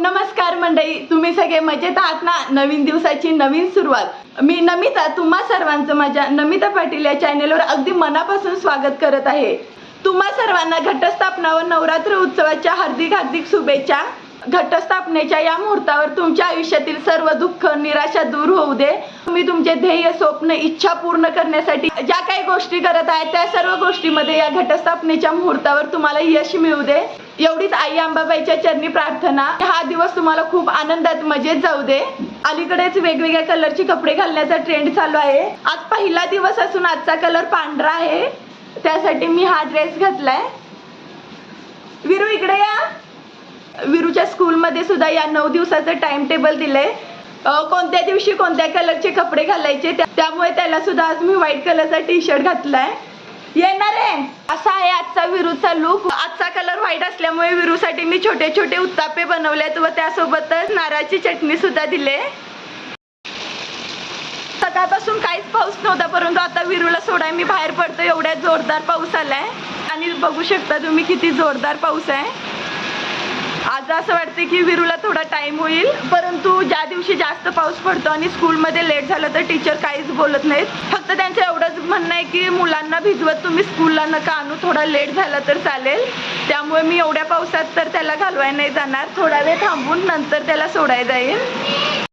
नमस्कार मंडळी तुम्ही सगळे मजेत आहात ना? नवीन दिवसाची नवीन सुरुवात. मी नमिता तुम्हा सर्वांचं माझ्या नमिता पाटील या चॅनेलवर अगदी मनापासून स्वागत करत आहे. तुम्हा सर्वांना घटस्थापना व नवरात्र उत्सवाच्या हार्दिक हार्दिक शुभेच्छा. घटस्थापनेच्या या मुहूर्तावर तुमच्या आयुष्यातील सर्व दुःख निराशा दूर होऊ दे. तुम्ही तुमचे ध्येय स्वप्न इच्छा पूर्ण करण्यासाठी ज्या काही गोष्टी करत आहे त्या सर्व गोष्टीमध्ये या घटस्थापनेच्या मुहूर्तावर तुम्हाला यश मिळू दे. एवढीच आई अंबाबाईच्या चरणी प्रार्थना. हा दिवस तुम्हाला खूप आनंदात मजेत जाऊ दे. अलीकडेच वेगवेगळ्या कलरचे कपडे घालण्याचा ट्रेंड चालू आहे. आज पहिला दिवस असून आजचा कलर पांढरा आहे. त्यासाठी मी हा ड्रेस घातलाय. विरू इकडे या. विरूच्या स्कूलमध्ये सुद्धा या नऊ दिवसाचं टाइम टेबल दिलंय. कोणत्या दिवशी कोणत्या कलरचे कपडे घालायचे त्यामुळे त्याला सुद्धा आज मी व्हाईट कलरचा टी शर्ट घातलाय. येणार आहे. असा आहे आजचा विरूचा लुक आजचा कलर व्हाईट असल्यामुळे विरूसाठी मी छोटे छोटे उत्तापे बनवलेत व त्यासोबतच नारळाची चटणी सुद्धा दिले सकाळपासून काहीच पाऊस नव्हता परंतु आता विरूला सोडाय मी बाहेर पडतो एवढ्या जोरदार पाऊस आलाय. आणि बघू शकता तुम्ही किती जोरदार पाऊस आहे. आज असं वाटतं की विरूला थोडा टाइम होईल परंतु ज्या दिवशी जास्त पाऊस पडतो आणि स्कूलमध्ये लेट झालं तर टीचर काहीच बोलत नाहीत. फक्त त्यांचं एवढंच म्हणणं आहे की मुलांना भिजवत तुम्ही स्कूलला नका आणू थोडा लेट झाला तर चालेल. त्यामुळे मी एवढ्या पावसात तर त्याला घालवाय नाही जाणार. थोडा वेळ थांबून नंतर त्याला सोडाय जाईल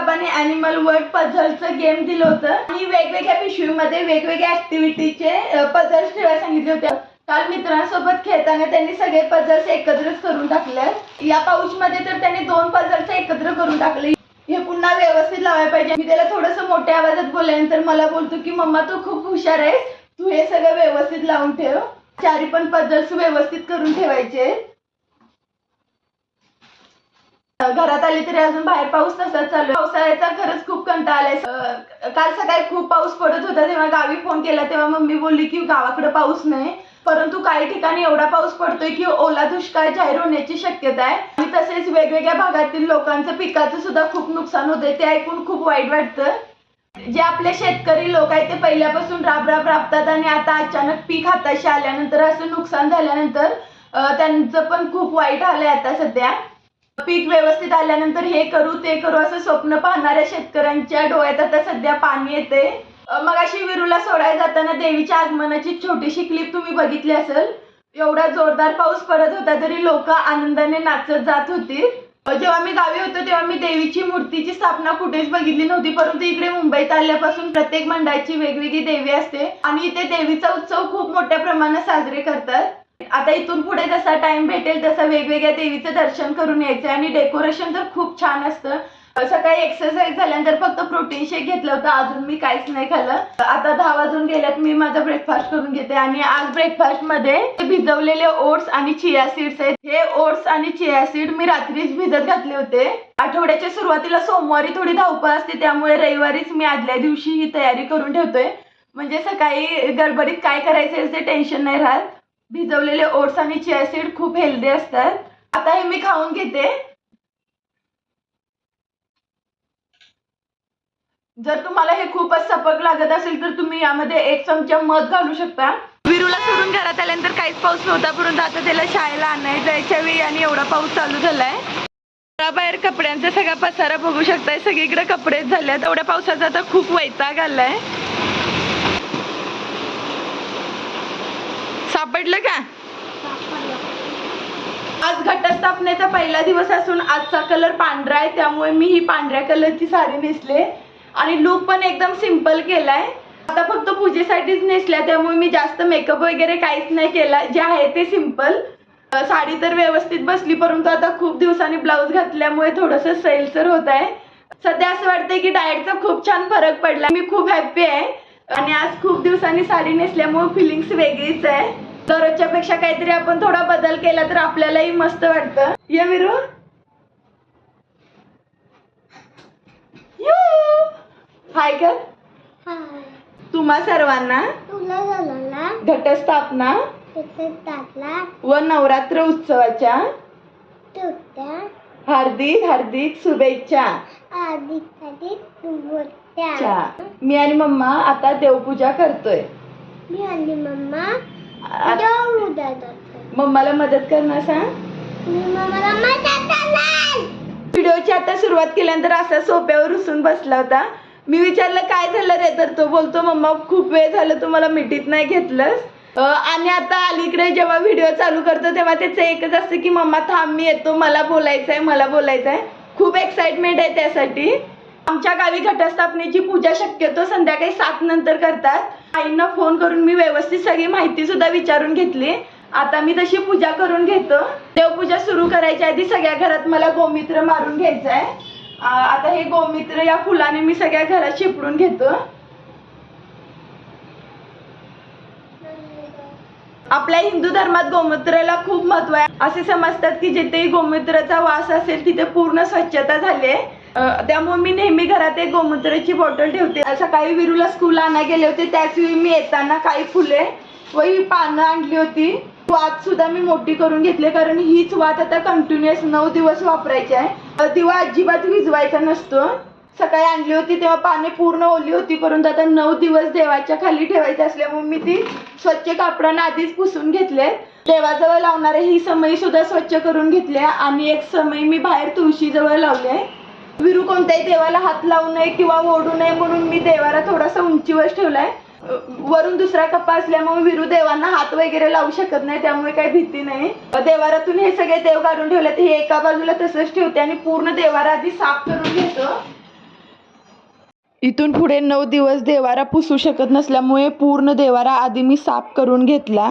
बाबाने अॅनिमल वर्ड पझल्सचं गेम दिलं होतं. आणि वेगवेगळ्या पिशवीमध्ये वेगवेगळ्या ऍक्टिव्हिटीचे पझल्स ठेवायला सांगितले होते. काल मित्रांसोबत खेळताना त्यांनी सगळे पझल्स एकत्रच करून टाकले. या पाऊचमध्ये तर त्यांनी दोन पझल्स एकत्र करून टाकले. हे पुन्हा व्यवस्थित लावायला पाहिजे. मी त्याला थोडंसं मोठ्या आवाजात बोलल्यानंतर मला बोलतो की मम्मा तू खूप हुशार आहेस. तू हे सगळं व्यवस्थित लावून ठेव. चारी पण पझल्स व्यवस्थित करून ठेवायचे. घरात आली तरी अजून बाहेर पाऊस तसाच चालू. पावसाळ्याचा खरंच खूप कंटाळा आलाय. काल सकाळी खूप पाऊस पडत होता तेव्हा गावी फोन केला. तेव्हा मम्मी बोलली की गावाकडे पाऊस नाही. परंतु काही ठिकाणी एवढा पाऊस पडतोय की ओला दुष्काळ जाहीर होण्याची शक्यता आहे. आणि तसेच वेगवेगळ्या भागातील लोकांचं पिकाचं सुद्धा खूप नुकसान होते ते ऐकून खूप वाईट वाटतं. जे आपले शेतकरी लोक आहेत ते पहिल्यापासून राब राब राबतात आणि आता अचानक पीक हाताशी आल्यानंतर असं नुकसान झाल्यानंतर त्यांचं पण खूप वाईट आलंय आता सध्या. पीक व्यवस्थित आल्यानंतर हे करू ते करू असं स्वप्न पाहणाऱ्या शेतकऱ्यांच्या डोळ्यात आता सध्या पाणी येते मग अशी विरूला सोडायला जाताना देवीच्या आगमनाची छोटीशी क्लिप तुम्ही बघितली असेल. एवढा जोरदार पाऊस पडत होता तरी लोक आनंदाने नाचत जात होती. जेव्हा मी गावी होतो तेव्हा मी देवीची मूर्तीची स्थापना कुठेच बघितली नव्हती परंतु इकडे मुंबईत आल्यापासून प्रत्येक मंडळाची वेगवेगळी देवी असते आणि इथे देवीचा उत्सव खूप मोठ्या प्रमाणात साजरे करतात. आता इथून पुढे जसा टाइम भेटेल तसा वेगवेगळ्या देवीचं दर्शन करून यायचं आणि डेकोरेशन तर खूप छान असतं. सकाळी एक्सरसाइज झाल्यानंतर फक्त प्रोटीन शेक घेतलं होतं. अजून मी काहीच नाही खाल्लं. आता दहा वाजून गेल्यात मी माझा ब्रेकफास्ट करून घेते. आणि आज ब्रेकफास्टमध्ये भिजवलेले ओट्स आणि चिया सीड्स आहेत. हे ओट्स आणि चिया सीड मी रात्रीच भिजत घातले होते. आठवड्याच्या सुरुवातीला सोमवारी थोडी धावपळ असते त्यामुळे रविवारीच मी आदल्या दिवशी ही तयारी करून ठेवतोय. म्हणजे सकाळी गडबडीत काय करायचं याचं टेन्शन नाही राहत. भिजवलेले ओट्स आणि चिया सीड खूप हेल्दी असतात. आता हे मी खाऊन घेते. जर तुम्हाला हे खूपच सपक लागत असेल तर तुम्ही यामध्ये एक चमचा मध घालू शकता. विरूला सोडून घरात आल्यानंतर काहीच पाऊस नव्हता परंतु आता त्याला शाळेला आणायला जायच्या वेळी आणि एवढा पाऊस चालू झालाय. बाहेर कपड्यांचा सगळा पसारा बघू शकताय सगळीकडे कपडेच झाले एवढ्या पावसाचा आता खूप वैताग आलाय. सापडलं का? आज घटस्थापनेचा पहिला दिवस असून आजचा कलर पांढरा आहे त्यामुळे मी ही पांढऱ्या कलरची साडी नेसले. आणि लुक पण एकदम सिंपल केलाय. आता फक्त पूजेसाठीच नेसल्या त्यामुळे मी जास्त मेकअप वगैरे काहीच नाही केला. जे आहे ते सिंपल साडी तर व्यवस्थित बसली परंतु आता खूप दिवसांनी ब्लाऊज घातल्यामुळे थोडंसं सैलसर होत आहे. सध्या असं वाटतंय की डाएटचा खूप छान फरक पडला. मी खूप हॅप्पी आहे. आणि आज खूप दिवसांनी साडी नेसल्यामुळे फिलिंग्स वेगळीच आहे. दररोजच्या पेक्षा काहीतरी आपण थोडा बदल केला तर आपल्यालाही मस्त वाटतं. ये विरू. हाय कर हाय तुम्हा सर्वांना घटस्थापना व नवरात्र उत्सवाच्या हार्दिक हार्दिक शुभेच्छा. मी आणि मम्मा आता देवपूजा करतोय. मी आणि मम्मा मम्माला मदत करणार सांग. व्हिडिओची आता सुरुवात केल्यानंतर असा सोप्यावर रुसून बसला होता. मी विचारलं काय झालं रे? तर तो बोलतो मम्मा खूप वेळ झालं तुम्हाला मिठीत नाही घेतलंस. आणि आता अलीकडे जेव्हा व्हिडिओ चालू करतो तेव्हा त्याचं एकच असतं की मम्मा थांब मी येतो मला बोलायचं आहे मला बोलायचं आहे खूप एक्साइटमेंट आहे त्यासाठी. आमच्या गावी घटस्थापनेची पूजा शक्यतो संध्याकाळी सात नंतर करतात. आईंना फोन करून मी व्यवस्थित सगळी माहिती सुद्धा विचारून घेतली. आता मी तशी पूजा करून घेतो. देवपूजा सुरू करायच्या आधी सगळ्या घरात मला गोमित्र मारून घ्यायचं आहे आता हे गोमित्र या फुलाने मी सगळ्या घरात शिपडून घेतो. आपल्या हिंदू धर्मात गोमूत्राला खूप महत्त्व आहे. असे समजतात की जिथेही गोमूत्राचा वास असेल तिथे पूर्ण स्वच्छता झाली आहे त्यामुळे मी नेहमी घरात एक गोमूत्राची बॉटल ठेवते. सकाळी विरूला स्कूल आणा गेले होते त्याच वेळी मी येताना काही फुले व ही पानं आणली होती. वात सुद्धा मी मोठी करून घेतली कारण हीच वात आता कंटिन्युअस नऊ दिवस वापरायची आहे. दिवा अजिबात विजवायचा नसतो. सकाळी आणली होती तेव्हा पाने पूर्ण ओली होती परंतु आता नऊ दिवस देवाच्या खाली ठेवायची असल्यामुळे मी ती स्वच्छ कापडानं आधीच पुसून घेतले देवाजवळ लावणारे ही समयी सुद्धा स्वच्छ करून घेतली आणि एक समय मी बाहेर तुळशीजवळ लावले विरू कोणत्याही देवाला हात लावू नये किंवा ओढू नये म्हणून मी देवाला थोडासा उंचीवर ठेवलाय आहे. वरून दुसरा कप्पा असल्यामुळे विरू देवांना हात वगैरे लावू शकत नाही त्यामुळे काही भीती नाही. देवारातून हे सगळे देव काढून ठेवले हे एका बाजूला तसंच ठेवते आणि पूर्ण देवारा आधी साफ करून घेतो. इथून पुढे नऊ दिवस देवारा पुसू शकत नसल्यामुळे पूर्ण देवारा आधी मी साफ करून घेतला.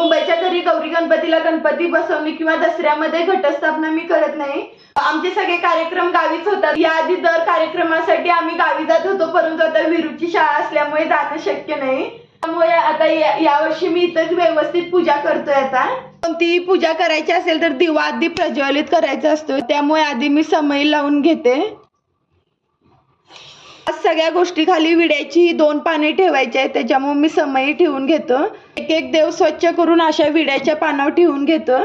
मुंबईच्या घरी गौरी गणपतीला गणपती बसवणे किंवा दसऱ्यामध्ये घटस्थापना मी करत नाही. आमचे सगळे कार्यक्रम गावीच होतात. याआधी दर कार्यक्रमासाठी आम्ही गावी जात होतो परंतु आता विरूची शाळा असल्यामुळे जाणं शक्य नाही. त्यामुळे आता या- यावर्षी मी इथंच व्यवस्थित पूजा करतोय आता. कोणतीही पूजा करायची असेल तर दिवा आधी प्रज्वलित करायचा असतो. त्यामुळे आधी मी समय लावून घेते. सगळ्या गोष्टी खाली विड्याची ही दोन पाने ठेवायची आहेत त्याच्यामुळे मी समयी ठेवून घेतो. एक एक देव स्वच्छ करून अशा विड्याच्या पानावर ठेवून घेतो.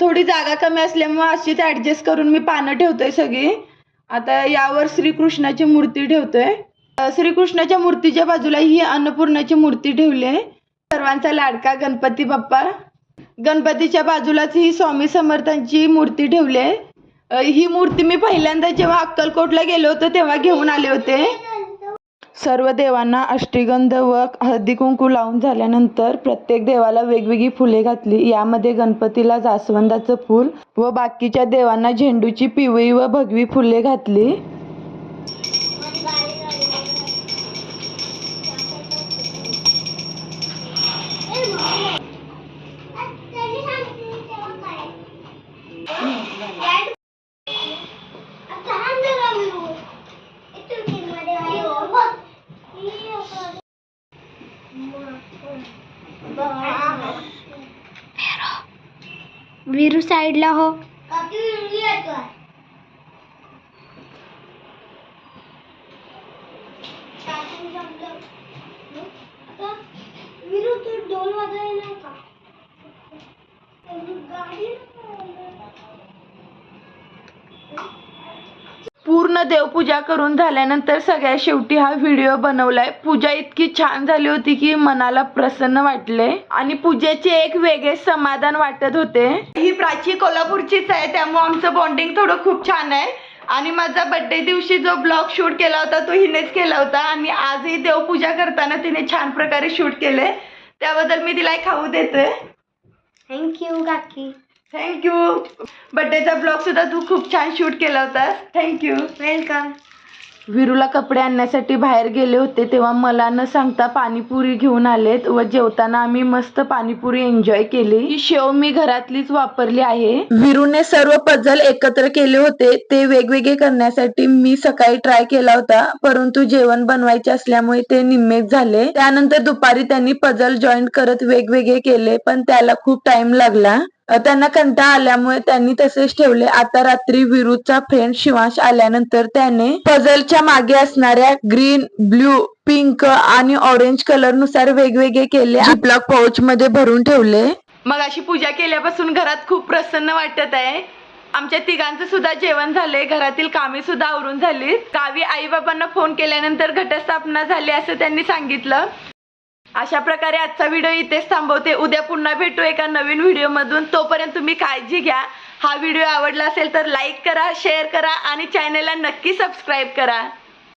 थोडी जागा कमी असल्यामुळे अशीच ऍडजस्ट करून मी पानं ठेवतोय सगळी. आता यावर श्रीकृष्णाची मूर्ती ठेवतोय. श्रीकृष्णाच्या मूर्तीच्या बाजूला ही अन्नपूर्णाची मूर्ती ठेवली आहे. सर्वांचा लाडका गणपती बाप्पा. गणपतीच्या बाजूलाच ही स्वामी समर्थांची मूर्ती ठेवली आहे. ही मूर्ती मी पहिल्यांदा जेव्हा अक्कलकोटला गेलो होतो तेव्हा घेऊन आले होते. सर्व देवांना अष्टगंध व हळदी कुंकू लावून झाल्यानंतर प्रत्येक देवाला वेगवेगळी फुले घातली. यामध्ये गणपतीला जास्वंदाचं फूल व बाकीच्या देवांना झेंडूची पिवळी व भगवी फुले घातली. वीरू साईडला हो. Thank you ढोल वाजवाय नाही का गाडी पूर्ण देवपूजा करून झाल्यानंतर सगळ्या शेवटी हा व्हिडिओ बनवलाय. पूजा इतकी छान झाली होती की मनाला प्रसन्न वाटले. आणि पूजेचे एक वेगळे समाधान वाटत होते. ही प्राची कोल्हापूरचीच आहे त्यामुळे आमचं बॉन्डिंग थोडं खूप छान आहे. आणि माझा बर्थडे दिवशी जो ब्लॉग शूट केला होता तो हिनेच केला होता. आणि आजही देवपूजा करताना तिने छान प्रकारे शूट केले त्याबद्दल मी तिला एक खाऊ देते. थँक्यू काकी. थँक्यू बर्थडेचा ब्लॉग सुद्धा तू खूप छान शूट केला होतास. थँक्यू वेलकम विरूला कपडे आणण्यासाठी बाहेर गेले होते तेव्हा मला न सांगता पाणीपुरी घेऊन आलेत व जेवताना आम्ही मस्त पाणीपुरी एन्जॉय केली. ही शेव मी घरातलीच वापरली आहे. विरूने सर्व पझल एकत्र केले होते ते वेगवेगळे करण्यासाठी मी सकाळी ट्राय केला होता परंतु जेवण बनवायचे असल्यामुळे ते निम्मेच झाले. त्यानंतर दुपारी त्यांनी पझल जॉईंट करत वेगवेगळे केले पण त्याला खूप टाइम लागला. त्यांना कंटाळा आल्यामुळे त्यांनी तसेच ठेवले. आता रात्री विरुचा फ्रेंड शिवांश आल्यानंतर त्याने पझलच्या मागे असणाऱ्या ग्रीन ब्ल्यू पिंक आणि ऑरेंज कलरनुसार वेगवेगळे केले. आपला पाऊच मध्ये भरून ठेवले. मग अशी पूजा केल्यापासून घरात खूप प्रसन्न वाटत आहे. आमच्या तिघांचं सुद्धा जेवण झालंय. घरातील कामे सुद्धा आवरून झाली गावी आई बाबांना फोन केल्यानंतर घटस्थापना झाली असं त्यांनी सांगितलं. अशा प्रकारे आजचा व्हिडिओ इथेच थांबवते. उद्या पुन्हा भेटू एका नवीन व्हिडिओमधून तोपर्यंत तुम्ही काळजी घ्या. हा व्हिडिओ आवडला असेल तर लाईक करा शेअर करा आणि चॅनलला नक्की सबस्क्राईब करा.